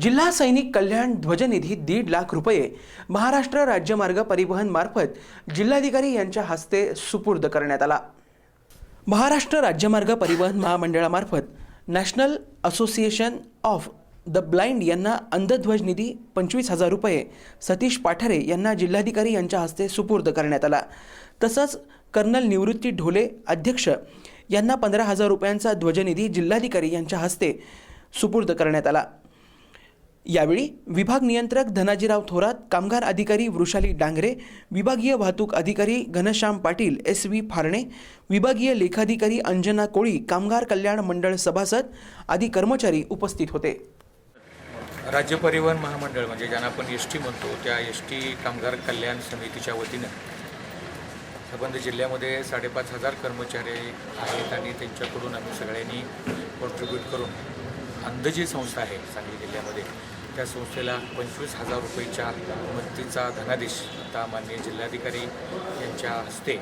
जिल्हा सैनिक कल्याण ध्वजनिधी दीड लाख रुपये महाराष्ट्र राज्यमार्ग परिवहन मार्फत जिल्हाधिकारी यांच्या हस्ते सुपूर्द करण्यात आला. महाराष्ट्र राज्यमार्ग परिवहन महामंडळामार्फत national association of the blind यांना अंधध्वज निधी पंचवीस हजार रुपये सतीश पाठारे यांना जिल्हाधिकारी यांच्या हस्ते सुपूर्द करण्यात आला. तसंच कर्नल निवृत्ती ढोले अध्यक्ष यांना पंधरा हजार रुपयांचा ध्वजनिधी जिल्हाधिकारी यांच्या हस्ते सुपूर्द करण्यात आला. यावेळी विभाग नियंत्रक धनाजीराव थोरात कामगार अधिकारी वृषाली डांगरे विभागीय वाहतूक अधिकारी घनश्याम पाटील एस व्ही फारणे विभागीय लेखाधिकारी अंजना कोळी कामगार कल्याण मंडळ सभासद आदी कर्मचारी उपस्थित होते. राज्य परिवहन महामंडळ म्हणजे ज्यांना आपण एस टी म्हणतो त्या एस टी कामगार कल्याण समितीच्या वतीनं संबंध जिल्ह्यामध्ये साडेपाच हजार कर्मचारी आहेत आणि त्यांच्याकडून आम्ही सगळ्यांनी कॉन्ट्रीब्यूट करून अंध जी संस्था आहे सांगली जिल्ह्यामध्ये. त्या संस्थेला पंचवीस हजार रुपयेच्या मदतीचा धनादेश आता माननीय जिल्हाधिकारी यांच्या हस्ते